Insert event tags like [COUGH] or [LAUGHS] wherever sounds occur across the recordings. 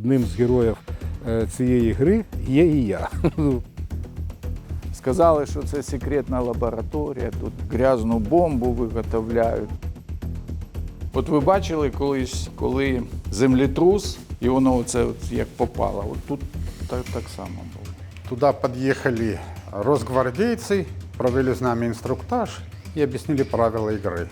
одним з героїв е, цієї гри є і я. Сказали, що це секретна лабораторія, тут грязну бомбу виготовляють. От ви бачили колись, коли землетрус, і воно оце от як попало. От тут так, так само було. Туда подъехали росгвардейцы, провели с нами инструктаж и объяснили правила игры.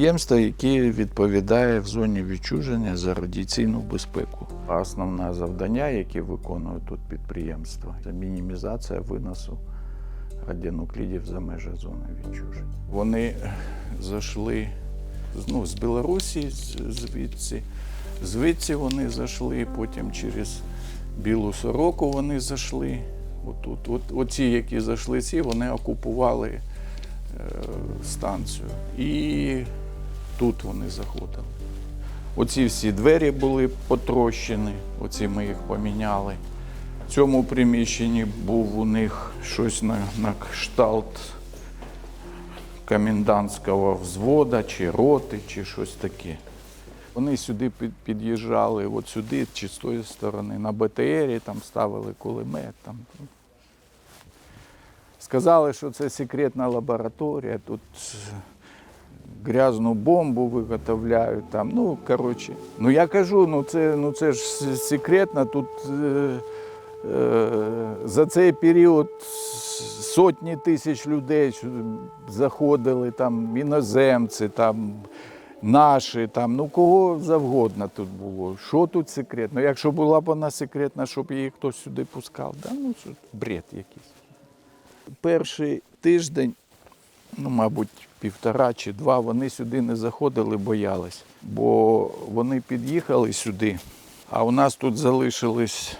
Підприємство, яке відповідає в зоні відчуження за радіаційну безпеку. А Основне завдання, яке виконує тут підприємство, це мінімізація виносу радіонуклідів за межі зони відчуження. Вони зайшли ну, з Білорусі, звідси. Звідси вони зайшли, потім через Білу Сороку вони зайшли. Отут. От, оці, які зайшли, ці, вони окупували е, станцію. І тут вони заходили. Оці всі двері були потрощені, оці ми їх поміняли. В цьому приміщенні був у них щось на, на кшталт комендантського взвода, чи роти, чи щось таке. Вони сюди під'їжджали, от сюди, чи з тої сторони, на БТРі, там ставили кулемет. Там. Сказали, що це секретна лабораторія, тут грязну бомбу виготовляють там. Ну, коротше. Ну я кажу, ну це, ну це ж секретно. Тут е, е, за цей період сотні тисяч людей заходили, там іноземці, там наші, там, ну кого завгодно тут було. Що тут секретно? Якщо була б вона секретна, щоб її хтось сюди пускав, да? ну бред якийсь. Перший тиждень ну, мабуть, півтора чи два, вони сюди не заходили, боялись. Бо вони під'їхали сюди, а у нас тут залишились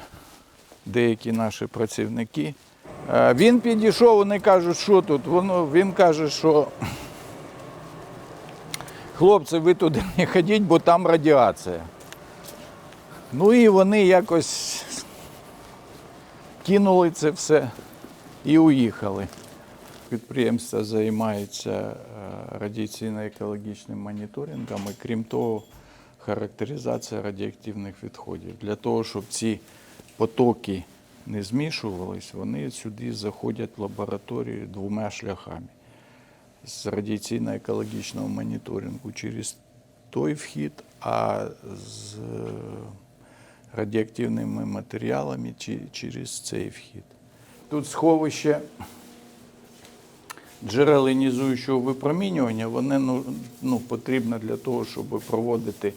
деякі наші працівники. Е, Він підійшов, вони кажуть, що тут. Воно, він каже, що хлопці, ви туди не ходіть, бо там радіація. Ну і вони якось кинули це все і уїхали. Підприємство займається е, радіаційно-екологічним моніторингом і крім того, характеризація радіоактивних відходів. Для того, щоб ці потоки не змішувались, вони сюди заходять в лабораторію двома шляхами. З радіаційно-екологічного моніторингу через той вхід, а з е, радіоактивними матеріалами через цей вхід. Тут сховище джерел іонізуючого випромінювання, вони ну, ну, потрібно для того, щоб проводити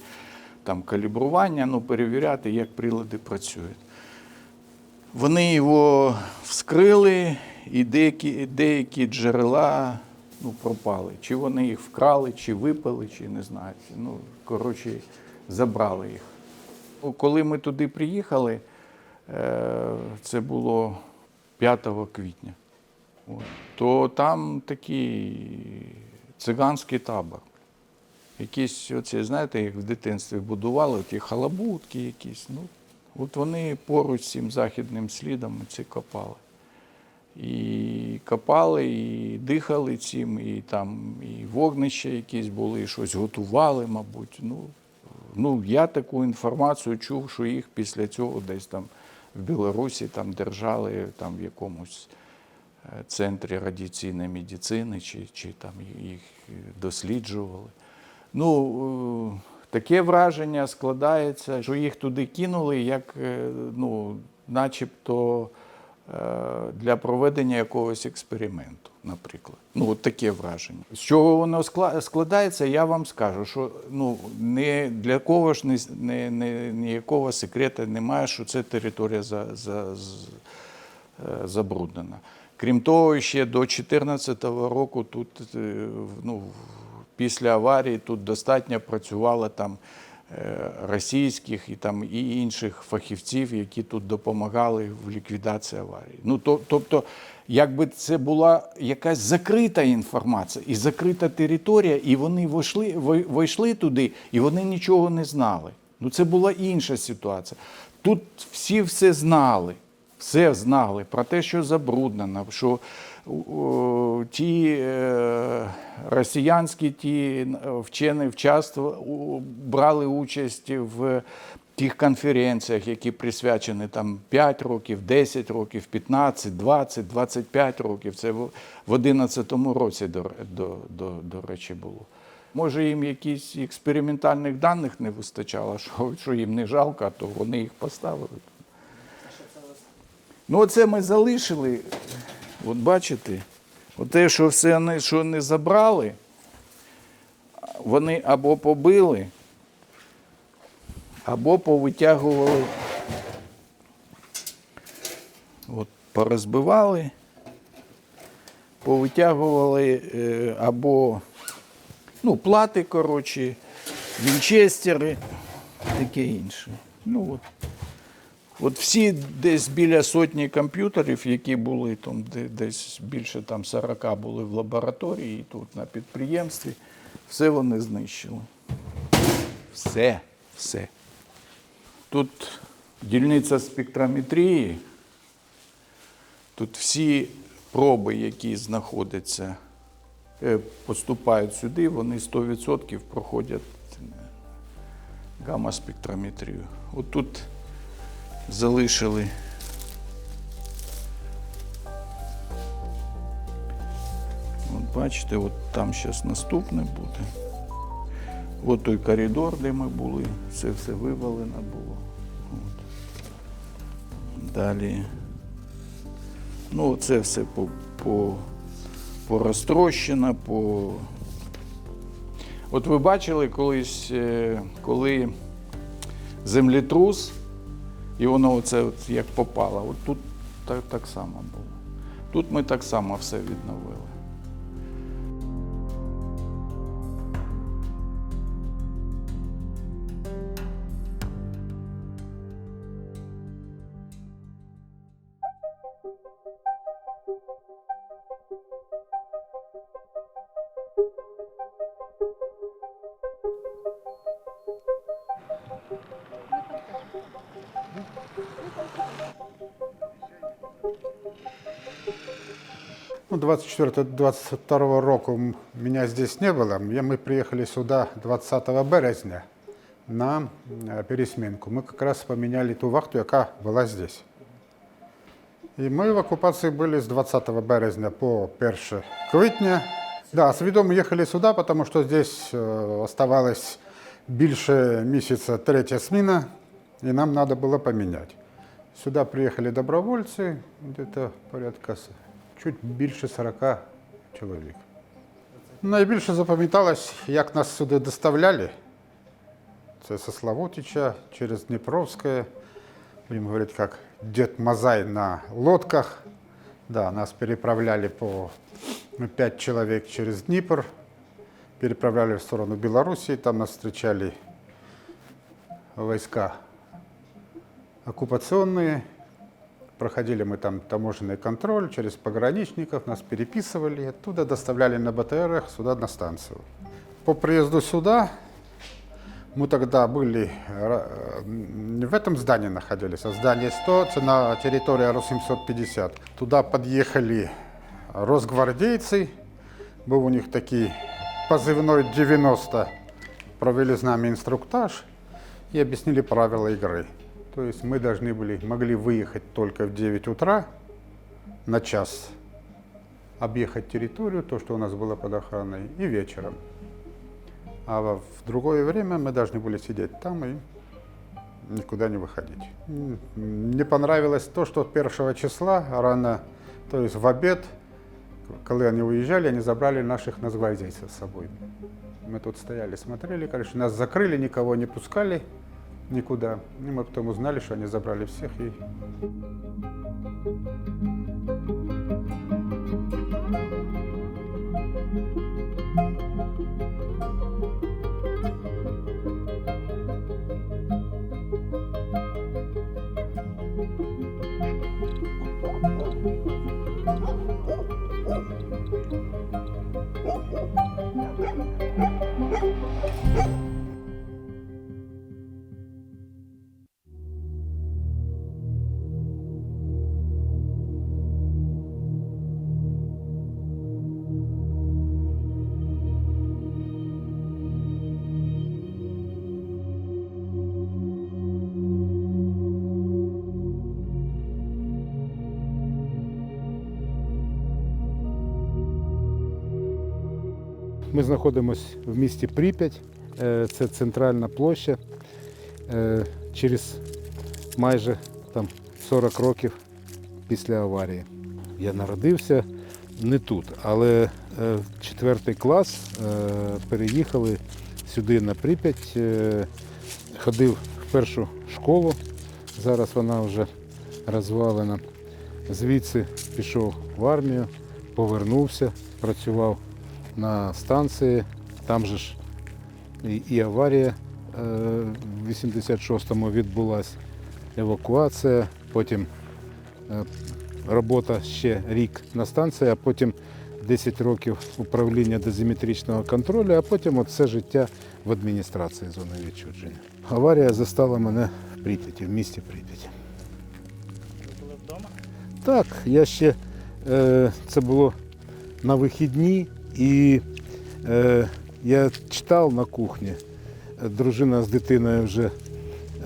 там калібрування, ну, перевіряти, як прилади працюють. Вони його вскрили, і деякі, деякі джерела ну, пропали. Чи вони їх вкрали, чи випили, чи не знаю. Ну, коротше, забрали їх. Коли ми туди приїхали, е, це було 5 квітня, то там такий циганський табор. Якісь оці, знаєте, як в дитинстві будували, ті халабутки якісь. Ну, от вони поруч з цим західним слідом ці копали. І копали, і дихали цим, і там і вогнища якісь були, і щось готували, мабуть. Ну, ну, я таку інформацію чув, що їх після цього десь там в Білорусі там держали там, в якомусь центрі радіаційної медицини, чи, чи там їх досліджували. Ну, е, таке враження складається, що їх туди кинули, як е, ну, начебто е, для проведення якогось експерименту, наприклад. Ну, от таке враження. З чого воно складається, я вам скажу, що ну, не, для кого ж не, не, ніякого секрету немає, що це територія за, за, з- е, забруднена. Крім того, ще до 2014 року тут е, ну, після аварії тут достатньо працювало там е, російських і там і інших фахівців, які тут допомагали в ліквідації аварії. Ну то, тобто, якби це була якась закрита інформація і закрита територія, і вони вийшли, вийшли туди, і вони нічого не знали. Ну це була інша ситуація. Тут всі все знали все знали про те, що забруднено, що о, ті е, росіянські ті вчені вчасно брали участь в тих конференціях, які присвячені там 5 років, 10 років, 15, 20, 25 років. Це в в 11-му році, до, до, до, до речі, було. Може, їм якісь експериментальних даних не вистачало, що, що їм не жалко, то вони їх поставили. Ну, оце ми залишили. От бачите, те, що все вони, що не забрали, вони або побили, або повитягували. От, порозбивали, повитягували е, або ну, плати, коротше, вінчестери, таке інше. Ну, от. От всі десь біля сотні комп'ютерів, які були там, десь більше там 40 були в лабораторії, тут на підприємстві, все вони знищили. Все, все. Тут дільниця спектрометрії, тут всі проби, які знаходяться, е, поступають сюди, вони 100% проходять е, гамма-спектрометрію. От тут залишили. От бачите, от там зараз наступне буде. От той коридор, де ми були, це все вивалено було. От. Далі. Ну, це все по, по, порозтрощено, по. От ви бачили колись, е, коли землетрус, і воно оце от як попало. От тут так, так само було. Тут ми так само все відновили. Ну, 24-22 року м- меня здесь не было. Я- Мы приехали сюда 20 березня на э, пересменку. Мы как раз поменяли ту вахту, яка была здесь. І ми в окупації були з 20 березня по 1 квітня. Да, свідомо їхали сюди, тому що здесь э, оставалось більше місяця третя зміна, і нам треба було поміняти. Сюди приїхали добровольці, где-то порядка чуть більше 40 чоловік. Найбільше запам'яталось, як нас сюди доставляли. Це со Славутича через Дніпровське. Будем говорить, как Дед Мазай на лодках. Да, нас переправляли по ну, пять человек через Днепр, переправляли в сторону Белоруссии, там нас встречали войска оккупационные. Проходили мы там таможенный контроль через пограничников, нас переписывали, оттуда доставляли на БТРах сюда на станцию. По приезду сюда мы тогда были, э, не в этом здании находились, а здание 100, это на территории Рос-750. Туда подъехали росгвардейцы, был у них такой позывной 90, провели с нами инструктаж и объяснили правила игры. То есть мы должны были, могли выехать только в 9 утра на час, объехать территорию, то, что у нас было под охраной, и вечером. А в другое время мы должны были сидеть там и никуда не выходить. М, Мне понравилось то, что 1 числа рано, то есть в обед, когда они уезжали, они забрали наших нацгвардейцев с собой. Мы тут стояли, смотрели, короче, нас закрыли, никого не пускали никуда. И мы потом узнали, что они забрали всех и Ми знаходимося в місті Прип'ять. Е, Це центральна площа. Е, Через майже там 40 років після аварії. Я народився не тут, але е, в четвертий клас е, переїхали сюди на Прип'ять. Е, Ходив в першу школу. Зараз вона вже розвалена. Звідси пішов в армію, повернувся, працював на станції. Там же ж і, аварія е, в 86-му відбулася, евакуація, потім е, робота ще рік на станції, а потім 10 років управління дозиметричного контролю, а потім от все життя в адміністрації зони відчудження. Аварія застала мене в Прип'яті, в місті Прип'яті. Ви були вдома? Так, я ще е, це було на вихідні, і е, я читав на кухні. Дружина з дитиною вже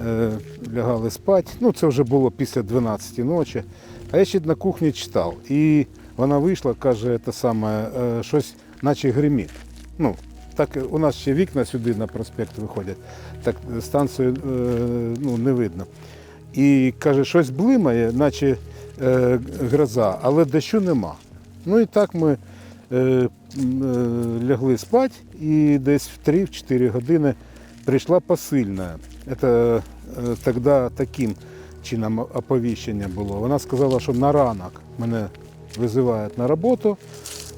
е, лягали спати. Ну, це вже було після 12 ночі. А я ще на кухні читав. І вона вийшла, каже, те саме, е, щось, наче гримить. Ну, так у нас ще вікна сюди на проспект виходять, так станцію е, ну, не видно. І каже, щось блимає, наче е, гроза, але дощу нема. Ну і так ми лягли спати, і десь в 3-4 години прийшла посильна. Це е, тоді таким чином оповіщення було. Вона сказала, що на ранок мене визивають на роботу,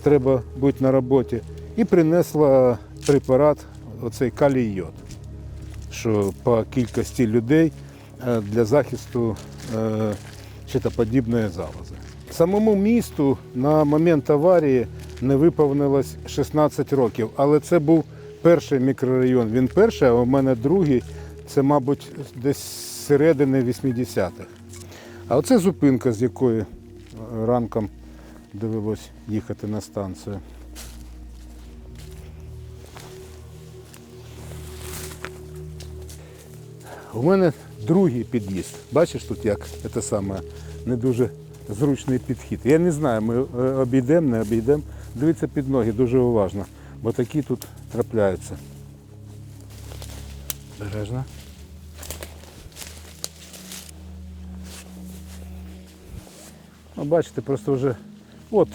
треба бути на роботі, і принесла препарат, оцей калій йод що по кількості людей е, для захисту е, щитоподібної залози. Самому місту на момент аварії не виповнилось 16 років, але це був перший мікрорайон. Він перший, а у мене другий. Це, мабуть, десь середини 80-х. А оце зупинка, з якої е, ранком довелось їхати на станцію. У мене другий під'їзд. Бачиш тут як це саме не дуже зручний підхід. Я не знаю, ми е, обійдемо, не обійдемо. Дивіться під ноги дуже уважно, бо такі тут трапляються. Бережно. Ну, бачите, просто вже от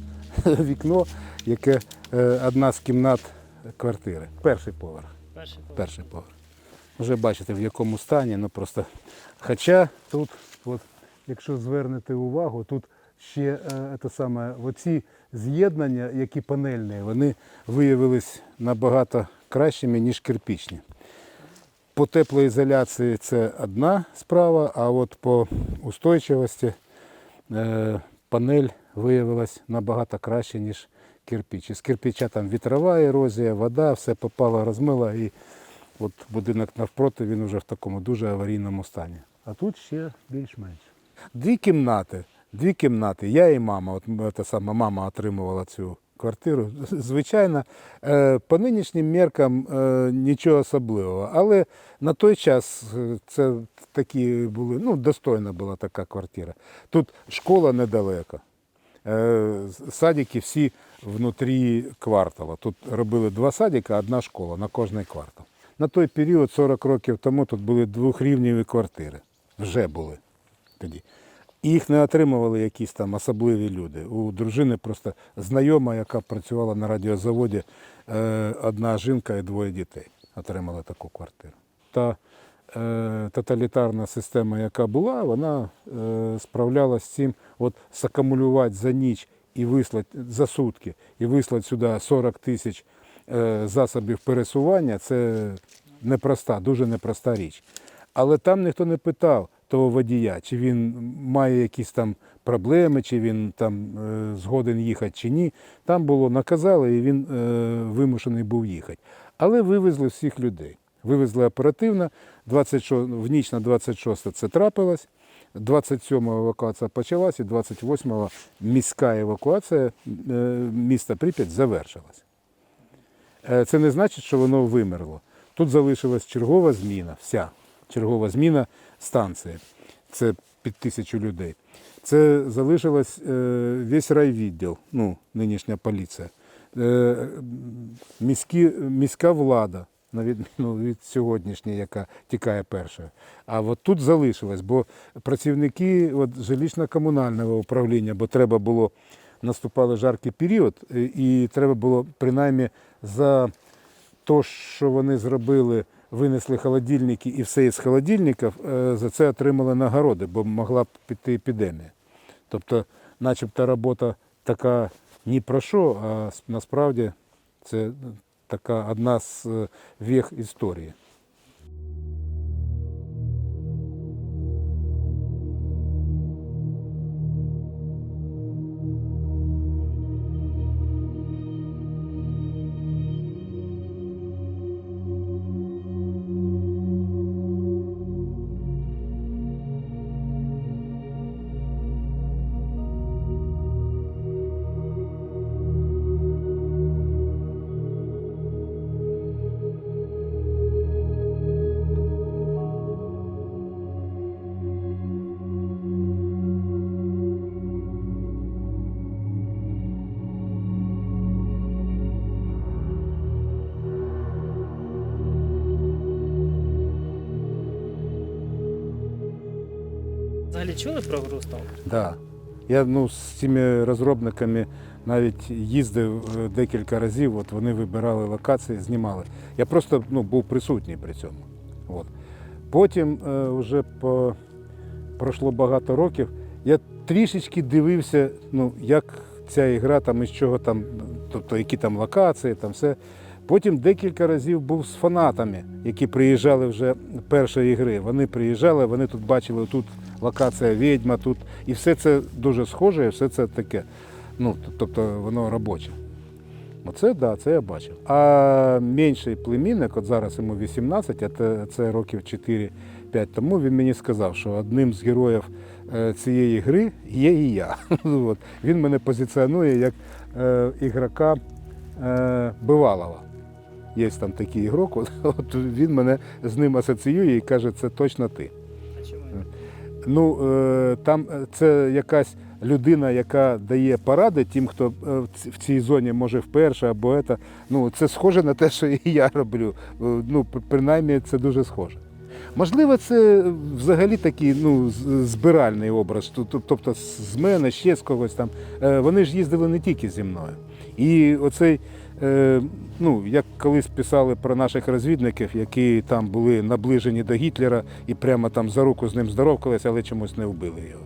[LAUGHS] вікно, яке е, одна з кімнат квартири. Перший поверх. Перший поверх. Перший поверх. Вже бачите, в якому стані. Ну просто. Хоча тут, от, якщо звернете увагу, тут ще е, те саме, оці з'єднання, які панельні, вони виявились набагато кращими, ніж кирпічні. По теплоізоляції це одна справа, а от по устойчивості е, панель виявилась набагато краще, ніж кирпич. Із кирпича там вітрова ерозія, вода, все попало, розмило, і от будинок навпроти він вже в такому дуже аварійному стані. А тут ще більш-менш. Дві кімнати, дві кімнати. Я і мама. От та сама мама отримувала цю квартиру. Звичайно, е, по нинішнім меркам е, нічого особливого. Але на той час е, це такі були, ну, достойна була така квартира. Тут школа недалеко. Е, Садики всі внутрі квартала. Тут робили два садика, одна школа на кожний квартал. На той період, 40 років тому, тут були двохрівневі квартири. Вже були тоді. Їх не отримували якісь там особливі люди. У дружини просто знайома, яка працювала на радіозаводі, е, одна жінка і двоє дітей отримали таку квартиру. Та е, тоталітарна система, яка була, вона е, справлялася з цим, от сакумулювати за ніч і вислати за сутки, і вислати сюди 40 тисяч е, засобів пересування, це непроста, дуже непроста річ. Але там ніхто не питав того водія, чи він має якісь там проблеми, чи він там е, згоден їхати, чи ні. Там було наказали, і він е, вимушений був їхати. Але вивезли всіх людей. Вивезли оперативно. 26, в ніч на 26 це трапилось. 27-го евакуація почалась, і 28-го міська евакуація е, міста Прип'ять завершилась. Це не значить, що воно вимерло. Тут залишилась чергова зміна, вся чергова зміна станції. Це під тисячу людей. Це залишилась е, весь райвідділ, ну, нинішня поліція. Е, міські, міська влада, на відміну від сьогоднішньої, яка тікає першою. А от тут залишилось, бо працівники от, жилищно-комунального управління, бо треба було, наступали жаркий період, і, і треба було принаймні за те, що вони зробили, винесли холодильники і все із холодильників, е, за це отримали нагороди, бо могла б піти епідемія. Тобто, начебто робота така ні про що, а насправді це така одна з віх історії. Чули про гру Сталкер? Да. Я ну, з цими розробниками навіть їздив е, декілька разів, от вони вибирали локації, знімали. Я просто ну, був присутній при цьому. От. Потім е, вже по... пройшло багато років. Я трішечки дивився, ну, як ця ігра, там, із чого там, тобто які там локації, там все. Потім декілька разів був з фанатами, які приїжджали вже першої ігри. Вони приїжджали, вони тут бачили, тут локація відьма, тут. І все це дуже схоже, і все це таке. Ну, тобто воно робоче. Оце да, це я бачив. А менший племінник, от зараз йому 18, а це, років 4-5 тому, він мені сказав, що одним з героїв е, цієї гри є і я. [LAUGHS] От. Він мене позиціонує як е, ігрока е, бивалого. Є там такий ігрок, [LAUGHS] от він мене з ним асоціює і каже, це точно ти. Ну, е, там е, це якась людина, яка дає поради тим, хто е, в цій зоні може вперше або це. Ну, це схоже на те, що і я роблю. Ну, принаймні, це дуже схоже. Можливо, це взагалі такий ну, збиральний образ. Тобто з мене, ще з когось там. Вони ж їздили не тільки зі мною. І оцей, ну, як колись писали про наших розвідників, які там були наближені до Гітлера і прямо там за руку з ним здоровкались, але чомусь не вбили його.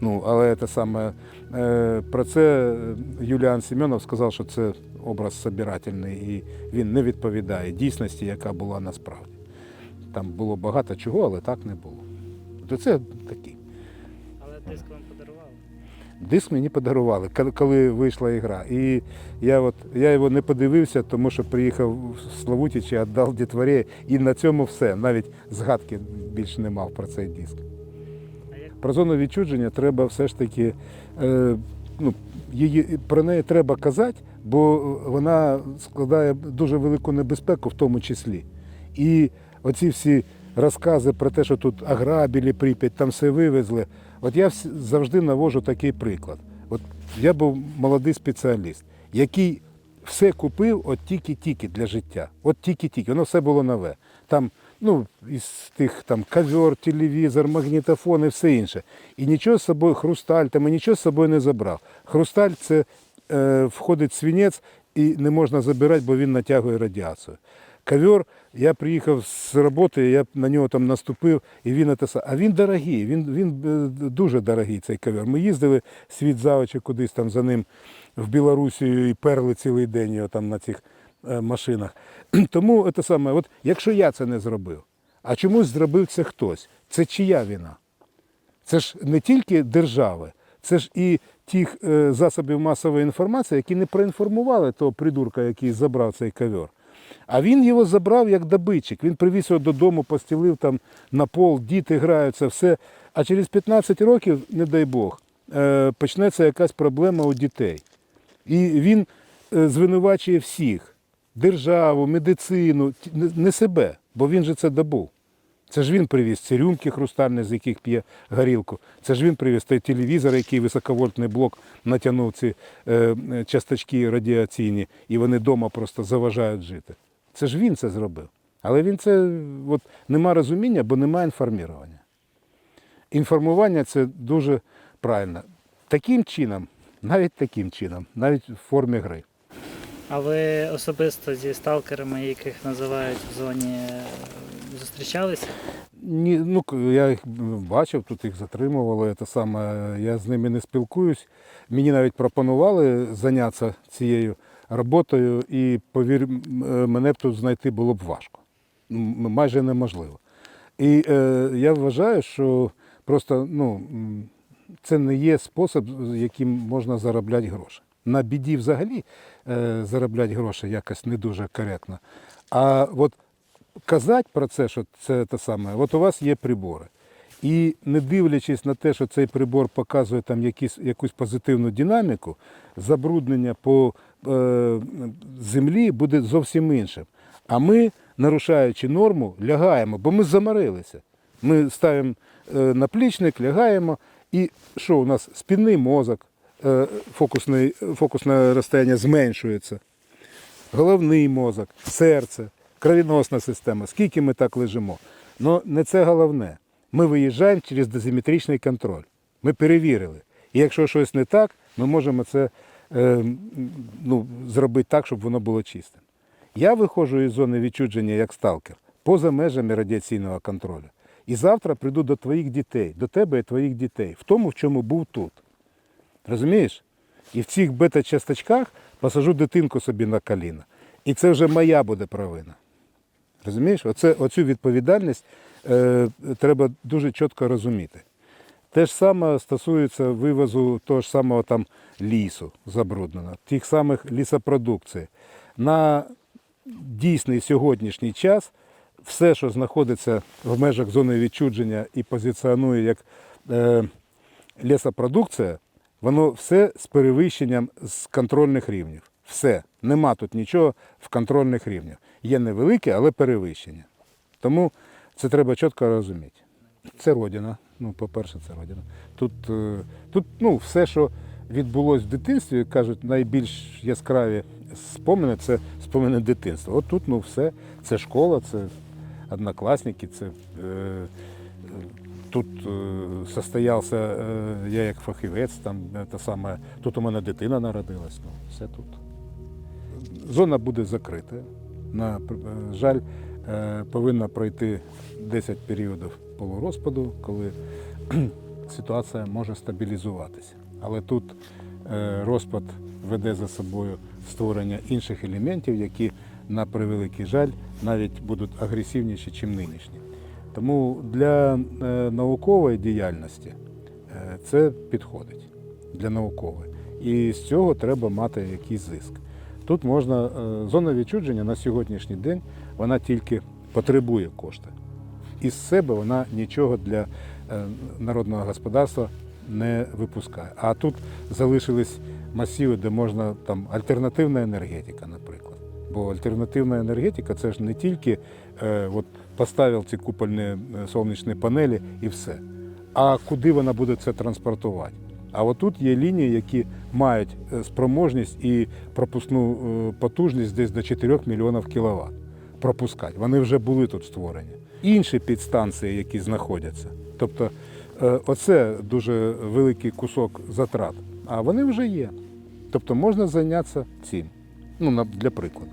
Ну, але те саме е, про це Юліан Семенов сказав, що це образ собирательний і він не відповідає дійсності, яка була насправді. Там було багато чого, але так не було. То це такий. Але диск вам. Диск мені подарували, коли- вийшла ігра. І я, от, я його не подивився, тому що приїхав в Славутич і віддав дітворі, і на цьому все. Навіть згадки більше не мав про цей диск. Про зону відчудження треба все ж таки, е, ну, її, про неї треба казати, бо вона складає дуже велику небезпеку в тому числі. І оці всі розкази про те, що тут ограбили Прип'ять, там все вивезли. От я завжди навожу такий приклад. От я був молодий спеціаліст, який все купив от тільки-тільки для життя. От тільки-тільки, воно все було нове. Там, ну, із тих там ковер, телевізор, магнітофон і все інше. І нічого з собою, хрусталь, там і нічого з собою не забрав. Хрусталь це е, входить свинець і не можна забирати, бо він натягує радіацію. Ковер, я приїхав з роботи, я на нього там наступив, і він це А він дорогий, він, він е, дуже дорогий цей ковер. Ми їздили світ за очі кудись там за ним в Білорусію і перли цілий день його там на цих е, машинах. [CLEARS THROAT] Тому це саме, от якщо я це не зробив, а чомусь зробив це хтось, це чия вина? Це ж не тільки держави, це ж і тих е, засобів масової інформації, які не проінформували того придурка, який забрав цей ковер. А він його забрав як добитчик. Він привіз його додому, постілив там на пол, діти граються, все. А через 15 років, не дай Бог, е, почнеться якась проблема у дітей. І він е, звинувачує всіх: державу, медицину, не- себе, бо він же це добув. Це ж він привіз ці рюмки хрустальні, з яких п'є горілку. Це ж він привіз той телевізор, який високовольтний блок натягнув ці е, часточки радіаційні, і вони вдома просто заважають жити. Це ж він це зробив. Але він це от, нема розуміння, бо немає інформування. Інформування це дуже правильно. Таким чином, навіть таким чином, навіть в формі гри. А ви особисто зі сталкерами, яких називають в зоні, е, зустрічалися? Ні, ну я їх бачив, тут їх затримували. Те саме, я з ними не спілкуюсь. Мені навіть пропонували зайнятися цією роботою, і повір, е, мене б тут знайти було б важко. Майже неможливо. І е, я вважаю, що просто ну, це не є спосіб, яким можна заробляти гроші. На біді взагалі е, заробляти гроші якось не дуже коректно. А от казати про це, що це те саме, от у вас є прибори. І не дивлячись на те, що цей прибор показує там якісь, якусь позитивну динаміку, забруднення по землі буде зовсім іншим. А ми, нарушаючи норму, лягаємо, бо ми заморилися. Ми ставимо е, наплічник, лягаємо, і що у нас спінний мозок, е, фокусний, фокусне розстояння зменшується головний мозок, серце, кровіносна система, скільки ми так лежимо. Ну не це головне. Ми виїжджаємо через дозиметричний контроль. Ми перевірили. І якщо щось не так, ми можемо це е, ну, зробити так, щоб воно було чистим. Я виходжу із зони відчудження як сталкер поза межами радіаційного контролю. І завтра прийду до твоїх дітей, до тебе і твоїх дітей, в тому, в чому був тут. Розумієш? І в цих бета-часточках посажу дитинку собі на коліна. І це вже моя буде провина. Розумієш? Оце, оцю відповідальність е, треба дуже чітко розуміти. Те ж саме стосується вивозу того ж самого там лісу забрудненого, тих самих лісопродукцій. На дійсний сьогоднішній час все, що знаходиться в межах зони відчудження і позиціонує як е, лісопродукція, воно все з перевищенням з контрольних рівнів. Все. Нема тут нічого в контрольних рівнях. Є невелике, але перевищення. Тому це треба чітко розуміти. Це родина. Ну, по-перше, це родина. Тут, е, тут ну, все, що відбулося в дитинстві, кажуть, найбільш яскраві спомини це спомини дитинства. От тут ну, все, це школа, це однокласники. Це, е, тут е, состоявся е, я як фахівець, там, е, те саме, тут у мене дитина народилась, ну, все тут. Зона буде закрита. На е, жаль, е, повинна пройти 10 періодів полурозпаду, коли [CLEARS THROAT] ситуація може стабілізуватися. Але тут е, розпад веде за собою створення інших елементів, які, на превеликий жаль, навіть будуть агресивніші, ніж нинішні. Тому для е, наукової діяльності е, це підходить для наукової. І з цього треба мати якийсь зиск. Тут можна, зона відчудження на сьогоднішній день вона тільки потребує кошти. Із себе вона нічого для народного господарства не випускає. А тут залишились масиви, де можна там альтернативна енергетика, наприклад. Бо альтернативна енергетика це ж не тільки е, от поставив ці купольні е, сонячні панелі і все. А куди вона буде це транспортувати? А отут є лінії, які мають е, спроможність і пропускну е, потужність десь до 4 мільйонів кіловат пропускати. Вони вже були тут створені. Інші підстанції, які знаходяться. Тобто оце дуже великий кусок затрат. А вони вже є. Тобто можна зайнятися цим. Ну, для прикладу.